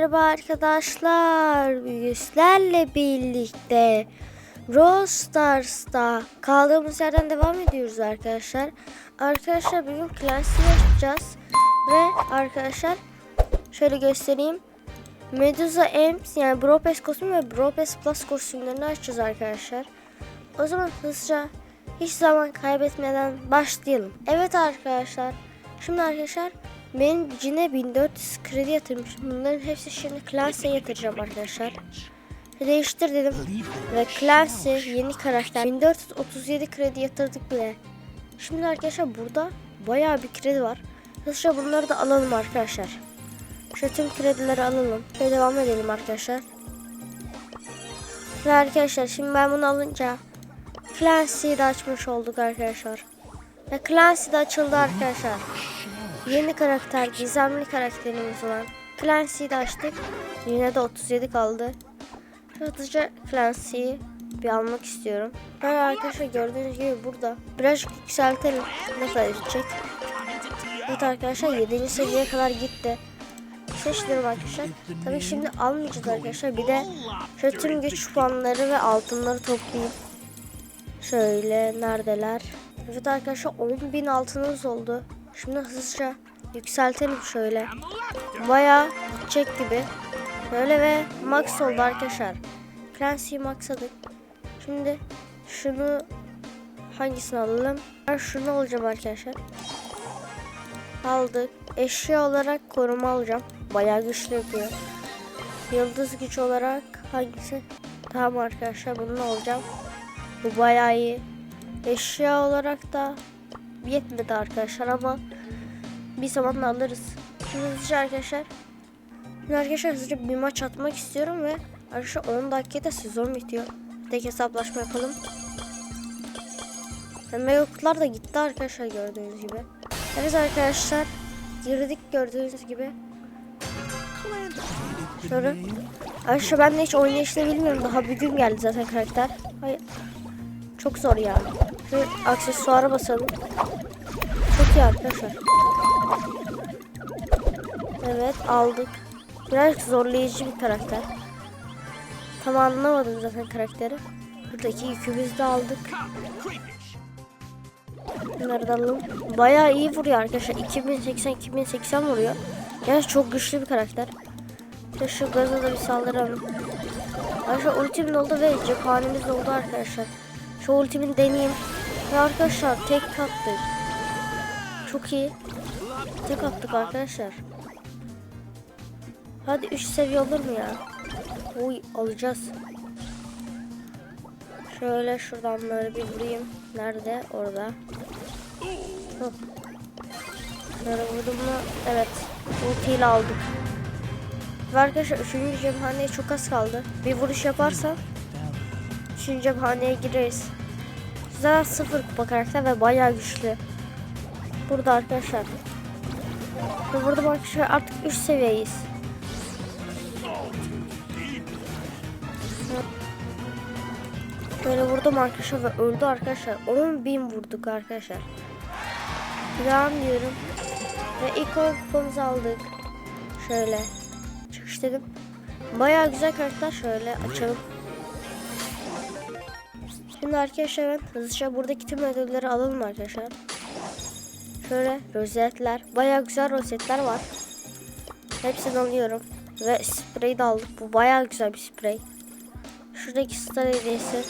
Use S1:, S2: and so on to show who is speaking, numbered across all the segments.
S1: merhaba arkadaşlar. Büyüslerle birlikte Brawl Stars'ta kaldığımız yerden devam ediyoruz arkadaşlar. Arkadaşlar bugün klasik yapacağız. Ve arkadaşlar şöyle göstereyim. Medusa Amps yani Brawl Pass kostümü ve Brawl Plus kostümlerini açacağız arkadaşlar. O zaman hızlıca hiç zaman kaybetmeden başlayalım. Evet arkadaşlar. Şimdi arkadaşlar benim cine 1400 kredi yatırmışım. Bunların hepsi şimdi Clancy'e yatıracağım arkadaşlar. Değiştir dedim. Ve Clancy yeni karakter. 1437 kredi yatırdık bile. Şimdi arkadaşlar burada bayağı bir kredi var. Hızlıca bunları da alalım arkadaşlar. Şu tüm kredileri alalım. Ve devam edelim arkadaşlar. Ve arkadaşlar şimdi ben bunu alınca Clancy'yi de açmış olduk arkadaşlar. Ve Clancy de açıldı arkadaşlar. Yeni karakter, gizemli karakterimiz olan Clancy'yi de açtık. Yine de 37 kaldı. Hızlıca Clancy'yi bir almak istiyorum. Ben arkadaşlar gördüğünüz gibi burada. Birazcık yükseltelim. Ne kadar gidecek? Evet arkadaşlar 7. seviyeye kadar gitti. Seçtirim arkadaşlar. Tabii şimdi almayacağız arkadaşlar. Bir de şöyle tüm güç puanları ve altınları toplayayım. Şöyle neredeler? Evet arkadaşlar 10.000 altınımız oldu. Şimdi hızlıca yükseltelim şöyle. Bayağı gidecek gibi. Böyle ve max oldu arkadaşlar. Clancy'yi maxladık. Şimdi şunu hangisini alalım? Ben şunu alacağım arkadaşlar. Aldık. Eşya olarak koruma alacağım. Bayağı güçlü yapıyor. Yıldız güç olarak hangisi? Tamam arkadaşlar bunu alacağım. Bu bayağı iyi. Eşya olarak da yetmedi arkadaşlar ama bir zaman alırız. Hızlıca arkadaşlar. Şimdi arkadaşlar hızlıca bir maç atmak istiyorum ve arkadaşlar 10 dakikada sezon bitiyor. Tek hesaplaşma yapalım. Mega kutular da gitti arkadaşlar gördüğünüz gibi. Evet arkadaşlar girdik gördüğünüz gibi. Sonra Arkadaşlar ben de hiç oynayışını bilmiyorum. Daha bir gün geldi zaten karakter. Hayır. Çok zor ya. Şu aksesuara basalım. Çok iyi arkadaşlar. Evet aldık. Birazcık zorlayıcı bir karakter. Tam anlamadım zaten karakteri. Buradaki yükümüzü de aldık. Bunları da alalım. Bayağı iyi vuruyor arkadaşlar. 2080-2080 vuruyor. Gerçi çok güçlü bir karakter. İşte şu gaza da bir saldıralım. Arkadaşlar ultim doldu ve cephanemiz doldu arkadaşlar. Şu ultimin deneyeyim. Ve arkadaşlar tek attık. Çok iyi. Tek attık arkadaşlar. Hadi 3 seviye olur mu ya? Uy alacağız. Şöyle şuradan böyle bir vurayım. Nerede? Orada. Hop. Şöyle vurdum mu? Evet. Ultiyle aldık. Ve arkadaşlar 3. cephaneye çok az kaldı. Bir vuruş yaparsam 3. cephaneye gireriz. Zaten sıfır kupa karakter ve bayağı güçlü. Burada arkadaşlar. Ve burada arkadaşlar artık 3 seviyeyiz. Böyle vurdum arkadaşlar ve öldü arkadaşlar. 10 bin vurduk arkadaşlar. Devam diyorum. Ve ilk 10 kupamızı aldık. Şöyle. Çıkış dedim. Bayağı güzel karakter. Şöyle açalım. Şimdi arkadaşlar ben hızlıca buradaki tüm ödülleri alalım arkadaşlar. Şöyle rozetler. Bayağı güzel rozetler var. Hepsini alıyorum. Ve spreyi de aldık. Bu bayağı güzel bir sprey. Şuradaki star hediyesi.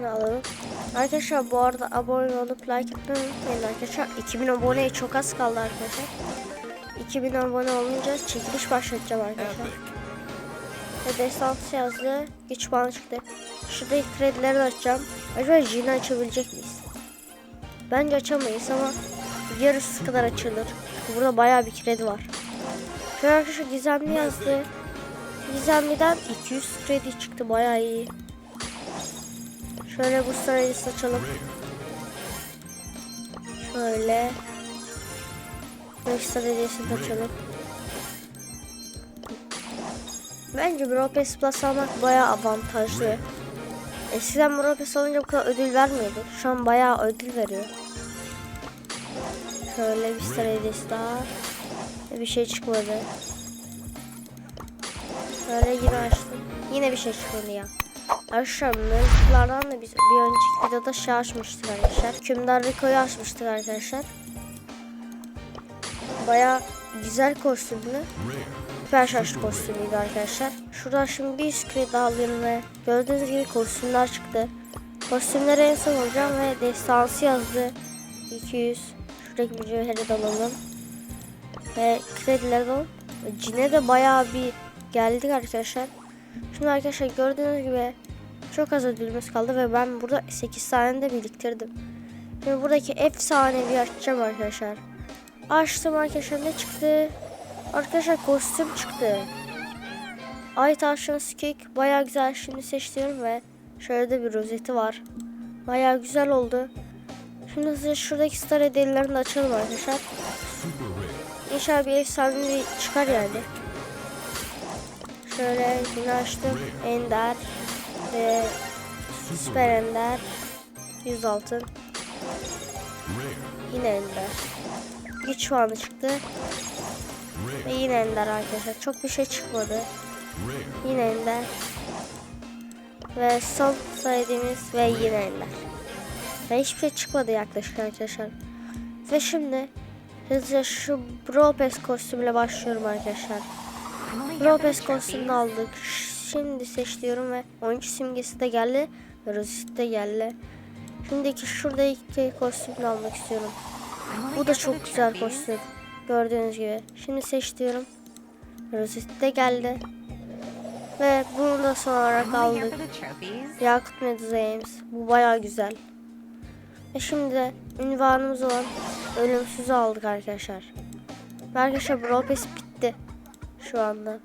S1: Alalım. Arkadaşlar bu arada abone olup like atmayı unutmayın arkadaşlar. 2000 aboneye çok az kaldı arkadaşlar. 2000 abone olunca çekiliş başlatacağım arkadaşlar. Ve destansı yazdı. Güç puanı çıktı. Şuradaki kredileri de açacağım. Acaba Jini açabilecek miyiz? Bence açamayız ama yarısı kadar açılır. Burada bayağı bir kredi var. Şöyle arkadaşlar gizemli yazdı. Gizemli'den 200 kredi çıktı bayağı iyi. Şöyle bu sırayı açalım. Şöyle. 5 hediyesini açalım. Bence Brawl Pass Plus almak bayağı avantajlı. Eskiden Brawl Pass alınca bu kadar ödül vermiyordu. Şu an bayağı ödül veriyor. Şöyle bir hediyesi daha. Bir şey çıkmadı. Böyle yine açtım. Yine bir şey çıkmadı ya. Arkadaşlar mevzulardan da biz bir önceki videoda şey açmıştık arkadaşlar. Hükümdar Rico'yu açmıştık arkadaşlar. Baya güzel kostümlü. Süper şaşlı kostümüydü arkadaşlar. Şuradan şimdi bir screen daha alayım ve gördüğünüz gibi kostümler çıktı. Kostümleri en son alacağım ve destansı yazdı. 200. Şuradaki mücevheri de alalım. Ve kredileri de. Cine de bayağı bir geldik arkadaşlar. Şimdi arkadaşlar gördüğünüz gibi çok az ödülümüz kaldı ve ben burada 8 tane de biriktirdim. Şimdi buradaki efsanevi açacağım arkadaşlar. Açtım arkadaşlar ne çıktı? Arkadaşlar kostüm çıktı. Ay tavşanı skik baya güzel şimdi seçiyorum ve şöyle de bir rozeti var. Baya güzel oldu. Şimdi hızlıca şuradaki star hediyelerini de açalım arkadaşlar. İnşallah bir efsanevi çıkar yani. Şöyle yine açtım. Ender ve süper ender 100 altın. Yine ender. Güç puanı çıktı. Ve yine ender arkadaşlar. Çok bir şey çıkmadı. Yine ender. Ve son saydığımız ve yine ender. Ve hiçbir şey çıkmadı yaklaşık arkadaşlar. Ve şimdi hızlıca şu Bropes kostümüyle başlıyorum arkadaşlar. Lopez kostümünü aldık. Şimdi seçiyorum ve oyuncu simgesi de geldi. Ve rozet de geldi. Şimdiki şurada iki kostümünü almak istiyorum. Bu da çok güzel kostüm. Gördüğünüz gibi. Şimdi seçiyorum. Rozet de geldi. Ve bunu da son olarak aldık. Yakut Meduzayımız. Bu baya güzel. Ve şimdi de ünvanımız olan ölümsüzü aldık arkadaşlar. Ve arkadaşlar Brawl Pass bitti. Şu anda.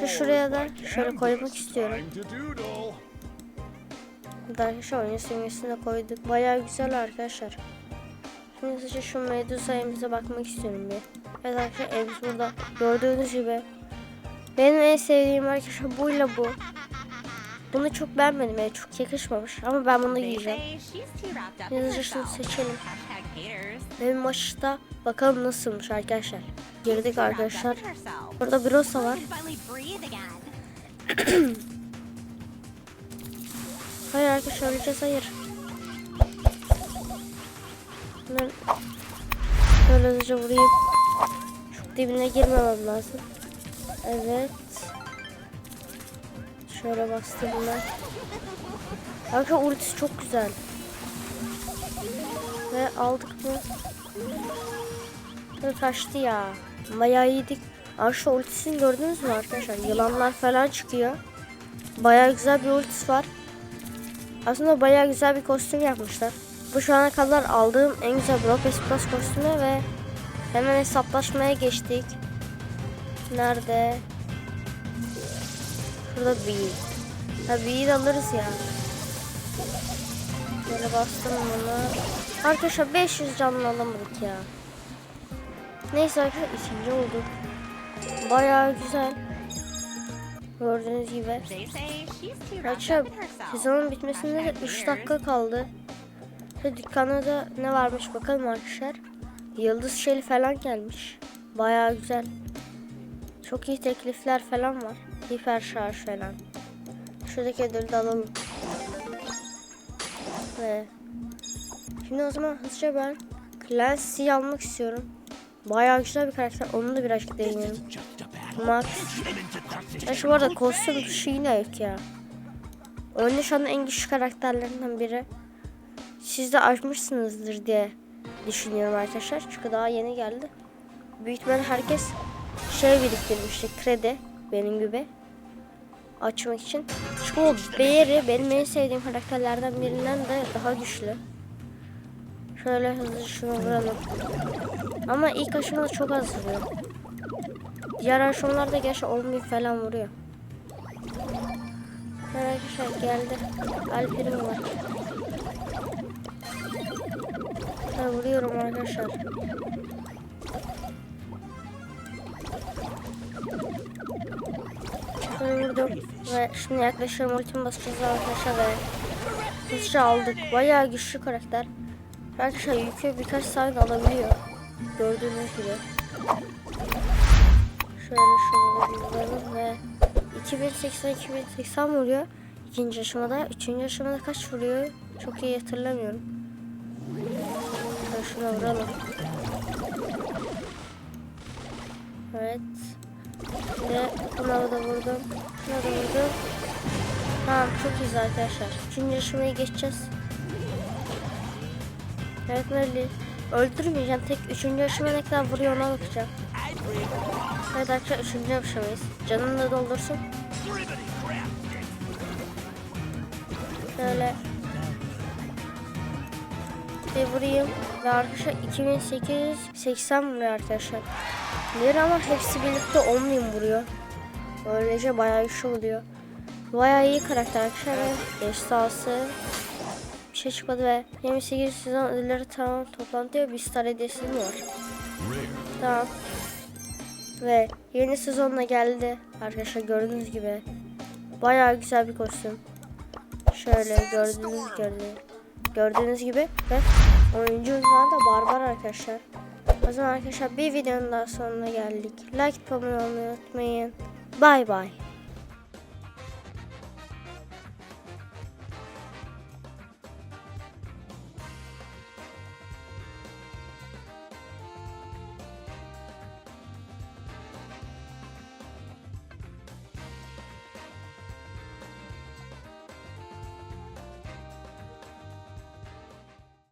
S1: Şu şuraya da şöyle koymak istiyorum. Arkadaşlar oyun simgesini de koyduk. Bayağı güzel arkadaşlar. Size şu Medusa evimize bakmak istiyorum bir. Evet arkadaşlar evimiz burada. Gördüğünüz gibi. Benim en sevdiğim arkadaşlar buyla bu. Bunu çok beğenmedim yani çok yakışmamış ama ben bunu giyeceğim. Hızlıca şunu seçelim. Benim maçta bakalım nasılmış arkadaşlar. Girdik arkadaşlar. Burada bir Rosa var. Hayır arkadaşlar öleceğiz hayır. Bunları şöyle hızlıca vurayım. Çok dibine girmemem lazım. Evet. Şöyle bastım ben. Arkadaşlar ultisi çok güzel. Ve aldık mı? Ve kaçtı ya. Bayağı yedik. Arkadaşlar ultisini gördünüz mü arkadaşlar? Yılanlar falan çıkıyor. Bayağı güzel bir ultisi var. Aslında bayağı güzel bir kostüm yapmışlar. Bu şu ana kadar aldığım en güzel Brawl Pass Plus kostümü ve hemen hesaplaşmaya geçtik. Nerede? Şurada bir. Ha bir de alırız ya. Böyle bastım bunu. Arkadaşlar 500 canlı alamadık ya. Neyse arkadaşlar ikinci olduk. Bayağı güzel. Gördüğünüz gibi. Arkadaşlar sezonun bitmesine de 3 dakika kaldı. Ve dükkana da ne varmış bakalım arkadaşlar. Yıldız şeli falan gelmiş. Bayağı güzel. Çok iyi teklifler falan var. Hiper şarj falan. Şuradaki ödülü de alalım. Ve şimdi o zaman hızlıca ben Clancy'yi almak istiyorum. Bayağı güzel bir karakter. Onu da birazcık deneyelim. Max. Ya şu arada kostüm dışı yine yok ya. Oyunda şu anda en güçlü karakterlerinden biri. Siz de açmışsınızdır diye düşünüyorum arkadaşlar. Çünkü daha yeni geldi. Büyük ihtimalle herkes şey biriktirmişti. Kredi benim gibi. Açmak için. Çünkü o Bear'i benim en sevdiğim karakterlerden birinden de daha güçlü. Şöyle hızlı şunu vuralım. Ama ilk aşamada çok az vuruyor. Diğer aşamalarda gerçi 10 bin falan vuruyor. Arkadaşlar geldi. Alperim var. Ha, vuruyorum arkadaşlar. Şöyle vurdum ve şimdi yaklaşıyorum ultimi basacağız arkadaşlar ve hızlıca aldık. Bayağı güçlü karakter. Arkadaşlar yükü birkaç saniye alabiliyor. Gördüğünüz gibi. Şöyle şunu vuralım ve 2080 2080 vuruyor. İkinci aşamada, üçüncü aşamada kaç vuruyor? Çok iyi hatırlamıyorum. Şuna vuralım. Evet. Ve buna da vurdum. Buna da vurdum. Tamam çok iyiyiz arkadaşlar. Üçüncü aşamayı geçeceğiz. Evet Merli. Öldürmeyeceğim. Tek üçüncü aşama ne kadar vuruyor ona bakacağım. Evet arkadaşlar üçüncü aşamayız. Canını da doldursun. Şöyle. Bir vurayım. Ve arkadaşlar 2880 vuruyor arkadaşlar. Bir ama hepsi birlikte 10.000 vuruyor. Böylece bayağı güçlü oluyor. Bayağı iyi karakter arkadaşlar ve bir şey çıkmadı ve 28 sezon ödülleri tamam toplantı diyor. Bir star hediyesi mi var? Tamam. Ve yeni sezonla geldi arkadaşlar gördüğünüz gibi. Bayağı güzel bir kostüm. Şöyle gördüğünüz gördüğünüz, gördüğünüz gibi ve oyuncu uzmanı da barbar arkadaşlar. O zaman arkadaşlar bir videonun daha sonuna geldik. Like atmayı unutmayın. Bay bay.